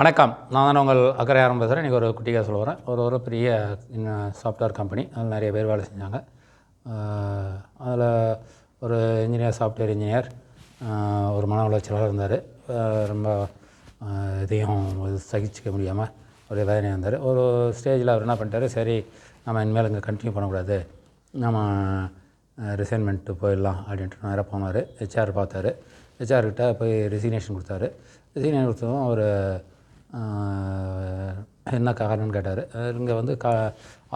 வணக்கம். நான் தானே உங்கள் அக்கறை ஆரம்பிச்சுறேன் இன்றைக்கி ஒரு குட்டிக்காக சொல்ல வரேன். ஒரு ஒரு பெரிய சாஃப்ட்வேர் கம்பெனி அதில் நிறைய பேர் வேலை செஞ்சாங்க. அதில் ஒரு இன்ஜினியர் சாஃப்ட்வேர் இன்ஜினியர் ஒரு மன உளைச்சலாக இருந்தார். ரொம்ப இதையும் சகிச்சிக்க முடியாமல் ஒரு வேதனையாக இருந்தார். ஒரு ஸ்டேஜில் அவர் என்ன பண்ணிட்டாரு? சரி நம்ம இனிமேல் இங்கே கண்டினியூ பண்ணக்கூடாது. நம்ம ரிசைன்மெண்ட்டு போயிடலாம் அப்படின்ட்டு நேராக போனார். ஹெச்ஆர் பார்த்தாரு. ஹெச்ஆர்கிட்ட போய் ரெசிக்னேஷன் கொடுத்தாரு. ரெசிக்னேஷன் கொடுத்ததும் அவர் என்ன காரணம்னு கேட்டார். இங்கே வந்து கா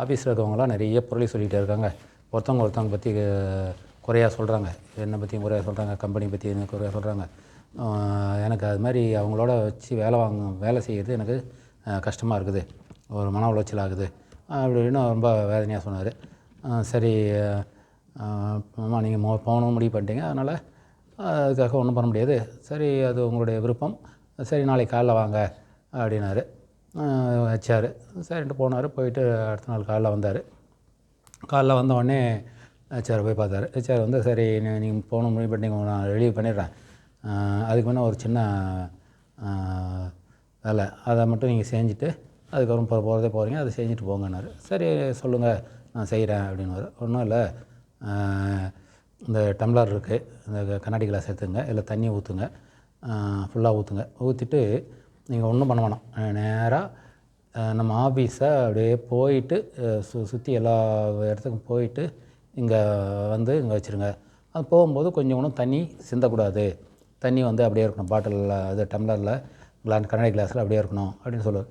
ஆஃபீஸில் இருக்கவங்களாம் நிறைய பொருளை சொல்லிகிட்டே இருக்காங்க. ஒருத்தவங்க ஒருத்தவங்க பற்றி குறையாக சொல்கிறாங்க என்னை பற்றியும் குறையாக சொல்கிறாங்க கம்பெனி பற்றி என்ன குறையாக சொல்கிறாங்க எனக்கு அது மாதிரி அவங்களோட வச்சு வேலை வாங்க வேலை செய்கிறது எனக்கு கஷ்டமாக இருக்குது. ஒரு மன உளைச்சல் ஆகுது. அப்படின்னு ரொம்ப வேதனையாக சொன்னார். சரி ஆமாம் நீங்கள் மோ போகணும் முடிவு பண்ணிட்டீங்க. அதனால் அதுக்காக ஒன்றும் பண்ண முடியாது. சரி அது உங்களுடைய விருப்பம். சரி நாளைக்கு காலைல வாங்க. அப்படின்னாரு. வச்சார். சரின்ட்டு போனார் போயிட்டு அடுத்த நாள் காலைல வந்தார். காலைல வந்த உடனே ஹெச்ஆர் போய் பார்த்தாரு. ஹெச்ஆர் வந்து சரி நீங்கள் போகணும் முடிவு பண்ணி நான் ரிலீவ் பண்ணிடுறேன். அதுக்கு முன்னே ஒரு சின்ன வேலை. அதை மட்டும் நீங்கள் செஞ்சுட்டு அதுக்கப்புறம் போகிற போகிறதே போகிறீங்க அதை செஞ்சுட்டு போங்கன்னாரு. சரி சொல்லுங்கள் நான் செய்கிறேன் அப்படின்னு ஒன்றும் இல்லை. இந்த டம்ளர் இருக்குது இந்த கண்ணாடி கிளாஸ் எடுத்துங்க இல்லை தண்ணி ஊற்றுங்க ஃபுல்லாக ஊற்றுங்க ஊற்றிட்டு நீங்கள் ஒன்றும் பண்ண வேணாம். நேராக நம்ம ஆஃபீஸை அப்படியே போயிட்டு சு சுற்றி எல்லா இடத்துக்கும் போயிட்டு இங்கே வந்து இங்கே வச்சுருங்க. அது போகும்போது கொஞ்சம் ஒன்றும் தண்ணி சிந்தக்கூடாது. தண்ணி வந்து அப்படியே இருக்கணும். பாட்டிலில் அது டம்ளரில் கிளாஸ் கண்ணாடி கிளாஸில் அப்படியே இருக்கணும் அப்படின்னு சொல்லுவார்.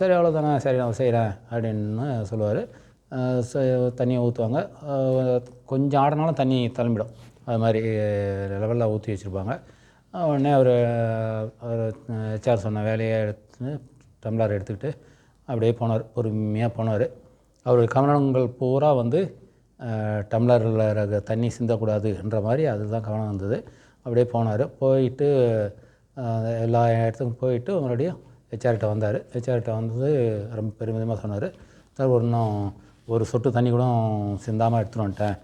சரி அவ்வளோதானே சரி நான் செய்கிறேன் அப்படின்னு சொல்லுவார். தண்ணியை ஊற்றுவாங்க கொஞ்சம் ஆடினாலும் தண்ணி தளம்பிடும் அது மாதிரி லெவலில் ஊற்றி வச்சுருப்பாங்க. உடனே அவர் அவர் ஹெச்ஆர் சொன்ன வேலையை எடுத்து டம்ளர் எடுத்துக்கிட்டு அப்படியே போனார் பொறுமையாக போனார். அவருடைய கவனங்கள் பூரா வந்து டம்ளரில் இருக்க தண்ணி சிந்தக்கூடாதுன்ற மாதிரி அதுதான் கவனம் வந்தது அப்படியே போனார். போயிட்டு எல்லா இடத்துக்கும் போயிட்டு மறுபடியும் ஹெச்ஆர்கிட்ட வந்தார். ஹெச்ஆர்கிட்ட வந்தது ரொம்ப பெருமிதமாக சொன்னார். சார் ஒரு இன்னும் ஒரு சொட்டு தண்ணி கூட சிந்தாமல் எடுத்துகிட்டு வந்துட்டேன்.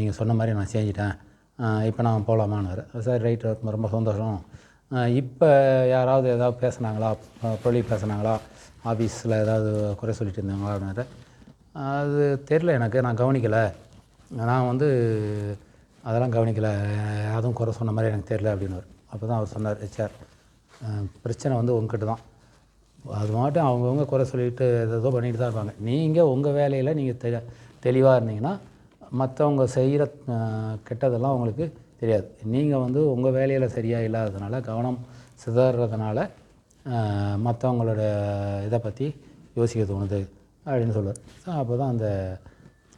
நீங்கள் சொன்ன மாதிரி நான் செஞ்சிட்டேன். இப்போ நான் போகலாமான்னு சார் ரைட் ரொம்ப சந்தோஷம். இப்போ யாராவது ஏதாவது பேசுனாங்களா? தொழில் பேசுனாங்களா? ஆஃபீஸில் ஏதாவது குறை சொல்லிட்டு இருந்தாங்களா அப்படின்னாரு. அது தெரில எனக்கு நான் கவனிக்கலை. நான் வந்து அதெல்லாம் கவனிக்கலை. அதுவும் குறை சொன்ன மாதிரி எனக்கு தெரில அப்படின்னாரு. அப்போ தான் அவர் சொன்னார் ஹெச்ஆர் பிரச்சனை வந்து உங்ககிட்ட தான். அது மாட்டும் அவங்கவுங்க குறை சொல்லிட்டு ஏதோ பண்ணிட்டு தான் இருப்பாங்க. நீங்கள் உங்கள் வேலையில் நீங்கள் தெ தெளிவாக இருந்தீங்கன்னா மற்றவங்க செய்கிற கெட்டதெல்லாம் உங்களுக்கு தெரியாது. நீங்கள் வந்து உங்கள் வேலையில் சரியாக இல்லாததுனால கவனம் சிதறதுனால மற்றவங்களோட இதை பற்றி யோசிக்க தோணுது அப்படின்னு சொல்லுவார். ஸோ அப்போ தான் அந்த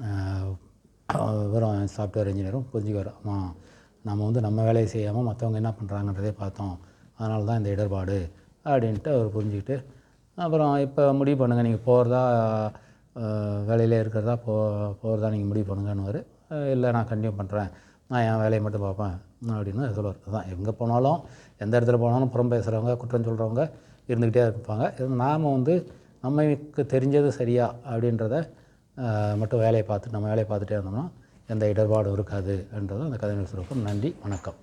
ஆஹ், வெறும் சாஃப்ட்வேர் இன்ஜினியரும் புரிஞ்சுக்குவார். ஆமாம் நம்ம வந்து நம்ம வேலையை செய்யாமல் மற்றவங்க என்ன பண்ணுறாங்கன்றதே பார்த்தோம். அதனால தான் இந்த இடர்பாடு அப்படின்ட்டு அவர் புரிஞ்சுக்கிட்டு அப்புறம் இப்போ முடிவு பண்ணுங்கள் நீங்கள் போகிறதா வேலையிலே இருக்கிறதா போ போகிறதா நீங்கள் முடிவு பண்ணுங்கன்னு இல்லை நான் கண்டினியூ பண்ணுறேன் நான் என் வேலையை மட்டும் பார்ப்பேன். அப்படின்னு சொல்லுவார் அதுதான் எங்கே போனாலும் எந்த இடத்துல போனாலும் புறம் பேசுகிறவங்க குற்றம் சொல்கிறவங்க இருந்துக்கிட்டே இருப்பாங்க. நாம் வந்து நமக்கு தெரிஞ்சது சரியா அப்படின்றத மட்டும் வேலையை பார்த்துட்டு நம்ம வேலையை பார்த்துட்டே இருந்தோம்னா எந்த இடர்பாடும் இருக்காதுன்றது அந்த கதை நிறுவனம் நன்றி வணக்கம்.